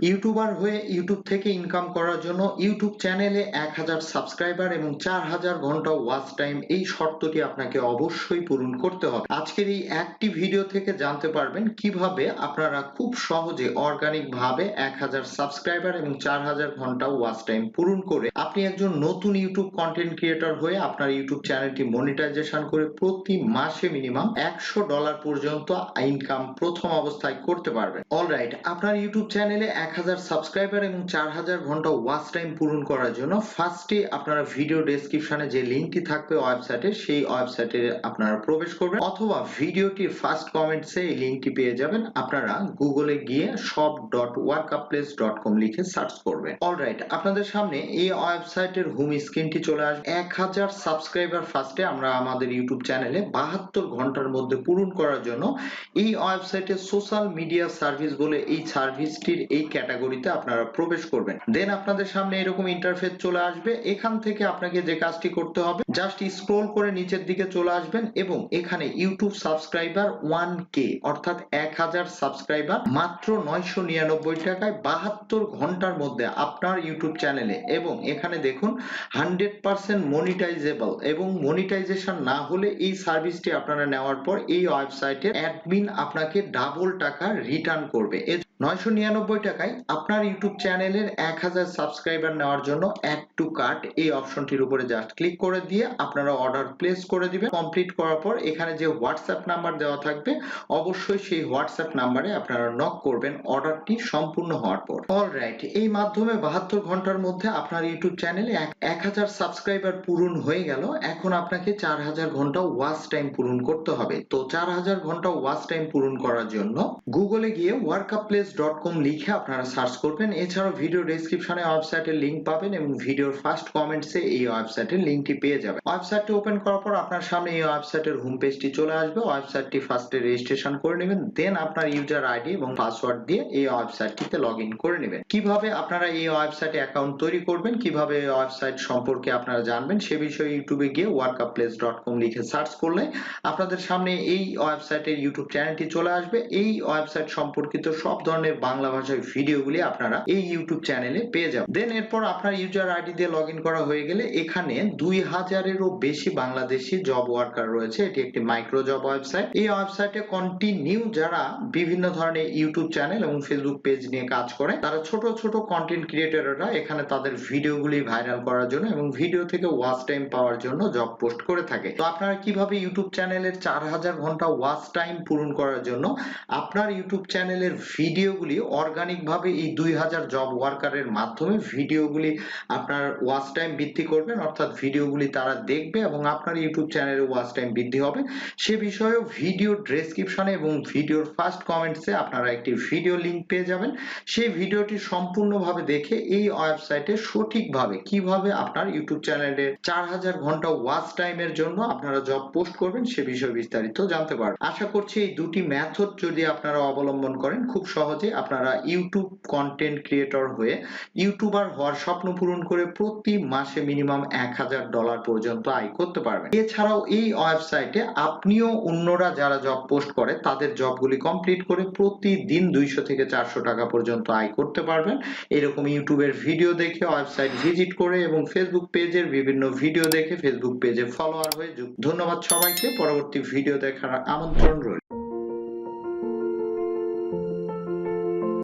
YouTuber হয়ে YouTube থেকে income করার জন্য ইউটিউব চ্যানেলে এক হাজার সাবস্ক্রাইবার এবং চার হাজার ঘণ্টা ওয়াচ টাইম এই শর্তটি আপনাকে অবশ্যই পূরণ করতে হবে। আজকের এই একটি ভিডিও থেকে জানতে পারবেন কীভাবে আপনারা খুব সহজে অর্গানিক ভাবে এক হাজার সাবস্ক্রাইবার এবং চার হাজার ঘণ্টা ওয়াচ টাইম পূরণ করে আপনি একজন নতুন ইউটিউব কন্টেন্ট ক্রিয়েটর হয়ে আপনার ইউটিউব চ্যানেলটি মনিটাইজেশন করে প্রতি মাসে মিনিমাম একশো ডলার পর্যন্ত ইনকাম প্রথম অবস্থায় করতে পারবেন। অলরাইট আপনার ইউটিউব চ্যানেলে এক হাজার সাবস্ক্রাইবার এবং চার হাজার ঘণ্টা ওয়াচ টাইম পূরণ করার জন্য ফার্স্টে আপনারা ভিডিও ডেসক্রিপশনে যে লিঙ্কটি থাকবে ওয়েবসাইটে সেই ওয়েবসাইটে আপনারা প্রবেশ করবেন অথবা ভিডিওটির ফার্স্ট কমেন্টসে এই লিঙ্কটি পেয়ে যাবেন। আপনারা গুগলে গিয়ে কম লিখে সার্চ করবেন। অলরাইট আপনাদের সামনে এই ওয়েবসাইটের হোম স্ক্রিনটি চলে আসবে। এক হাজার সাবস্ক্রাইবার ফার্স্টে আমরা আমাদের ইউটিউব চ্যানেলে বাহাত্তর ঘণ্টার মধ্যে পূরণ করার জন্য এই ওয়েবসাইটে সোশ্যাল মিডিয়া সার্ভিস বলে এই সার্ভিসটির এই ক্যাটাগরিতে আপনারা প্রবেশ করবেন। দেন আপনাদের সামনে এরকম ইন্টারফেস চলে আসবে। এখান থেকে আপনাকে যে কাজটি করতে হবে জাস্ট স্ক্রোল করে নিচের দিকে চলে আসবেন এবং এখানে ইউটিউব সাবস্ক্রাইবার ওয়ান কে অর্থাৎ এক হাজার সাবস্ক্রাইবার মাত্র নয়শো নিরানব্বই টাকায় বাহাত্তর ঘণ্টার মধ্যে আপনার ইউটিউব চ্যানেলে এবং এখানে দেখুন হান্ড্রেড পার্সেন্ট মনিটাইজেবল এবং মনিটাইজেশন না হলে এই সার্ভিসটি আপনারা নেওয়ার পর এই ওয়েবসাইটের অ্যাডমিন আপনাকে ডাবল টাকা রিটার্ন করবে। নয়শো নিরানব্বই টাকায় আপনার ইউটিউব চ্যানেলের এক হাজার সাবস্ক্রাইবার নেওয়ার জন্য অ্যাড টু কার্ট এই অপশনটির উপরে জাস্ট ক্লিক করে দিয়ে আপনারা অর্ডার প্লেস করে দিবেন। কমপ্লিট করার পর এখানে যে হোয়াটসঅ্যাপ নাম্বার দেওয়া থাকবে, অবশ্যই সেই হোয়াটসঅ্যাপ নাম্বারে আপনারা নক করবেন অর্ডারটি সম্পূর্ণ হওয়ার পর। অলরাইট এই মাধ্যমে বাহাত্তর ঘণ্টার মধ্যে আপনার ইউটিউব চ্যানেলে এক হাজার সাবস্ক্রাইবার পূরণ হয়ে গেল। এখন আপনাকে চার হাজার ঘণ্টা ওয়াচ টাইম পূরণ করতে হবে। তো চার হাজার ঘণ্টা ওয়াচ টাইম পূরণ করার জন্য গুগলে গিয়ে ওয়ার্কআপ প্লেস কম লিখে আপনারা সার্চ করবেন। এছাড়াও ভিডিও ডেসক্রিপশনে ওয়েবসাইটের লিংক পাবেন এবং ভিডিওর ফার্স্ট কমেন্টসে এই ওয়েবসাইটের লিংকটি পেয়ে যাবেন। ওয়েবসাইটটি ওপেন করার পর আপনার সামনে এই ওয়েবসাইটের হোম পেজটি চলে আসবে। ওয়েবসাইটটি ফার্স্টে রেজিস্ট্রেশন করে নেবেন দেন আপনার ইউজার আইডি এবং পাসওয়ার্ড দিয়ে এই ওয়েবসাইটটিতে লগ ইন করে নেবেন। কীভাবে আপনারা এই ওয়েবসাইটে অ্যাকাউন্ট তৈরি করবেন, কীভাবে এই ওয়েবসাইট সম্পর্কে আপনারা জানবেন, সে বিষয়ে ইউটিউবে গিয়ে ওয়ার্কআপ প্লেস ডট কম লিখে সার্চ করলে আপনাদের সামনে এই ওয়েবসাইটের ইউটিউব চ্যানেলটি চলে আসবে। এই ওয়েবসাইট সম্পর্কিত সব ধরনের বাংলা ভাষায় ভিডিওগুলি আপনারা এই ইউটিউব চ্যানেলে পেয়ে যাবেন। দেন এরপর আপনার ইউজার আইডি দিয়ে লগ করা হয়ে গেলে এখানে দুই হাজারেরও বেশি বাংলাদেশি জব ওয়ার্কার রয়েছে। এটি একটি মাইক্রো জব ওয়েবসাইট এই ওয়েবসাইটে কন্টিনিউ যারা বিভিন্ন ধরনের ইউটিউব চ্যানেল এবং ফেসবুক পেজ নিয়ে কাজ করে, তারা ছোট ছোট কন্টেন্ট ক্রিয়েটররা এখানে তাদের ভিডিওগুলি ভাইরাল করার জন্য এবং ভিডিও থেকে ওয়াচ টাইম পাওয়ার জন্য জব পোস্ট করে থাকে। তো আপনারা কীভাবে ইউটিউব চ্যানেলের চার হাজার ঘণ্টা ওয়াচ টাইম পূরণ করার জন্য আপনার ইউটিউব চ্যানেলের ভিডিওগুলি অর্গানিক ভাবে এই দুই হাজার জব ওয়ার্কারের মাধ্যমে ভিডিওগুলি আপনার ওয়াচ টাইম বৃদ্ধি করবেন, অর্থাৎ ভিডিওগুলি তারা দেখবে এবং আপনার ইউটিউব চ্যানেলের ওয়াচ টাইম বৃদ্ধি হবে। সে বিষয়েও ভিডিও ডেসক্রিপশনে এবং ভিডিওর ফার্স্ট কমেন্টসে আপনারা একটি ভিডিও লিংক পেয়ে যাবেন। সেই ভিডিওটি সম্পূর্ণভাবে দেখে এই ওয়েবসাইটে সঠিকভাবে কীভাবে আপনার ইউটিউব চ্যানেলের চার হাজার ঘণ্টা ওয়াচ টাইমের জন্য আপনারা জব পোস্ট করবেন, সে বিষয়ে বিস্তারিত জানতে পারবেন। আশা করছি এই দুটি মেথড যদি আপনারা অবলম্বন করেন, খুব সহজে আপনারা ইউটিউব কন্টেন্ট ক্রিয়েটর হয়ে ইউটিউবার হওয়ার স্বপ্ন পূরণ করে প্রতি মাসে মিনিমাম এক হাজার ডলার পর্যন্ত আয় করতে পারবেন। এছাড়াও এই ওয়েবসাইটে আপনিও অন্যরা যারা জব পোস্ট করে, তাদের জবগুলি কমপ্লিট করে প্রতিদিন দুইশো থেকে চারশো টাকা পর্যন্ত আয় করতে পারবেন। এরকম ইউটিউবের ভিডিও দেখে ওয়েবসাইট ভিজিট করে এবং ফেসবুক পেজের বিভিন্ন ভিডিও দেখে ফেসবুক পেজে ফলোয়ার হয়ে ধন্যবাদ সবাইকে। পরবর্তী ভিডিও দেখার আমন্ত্রণ রইল।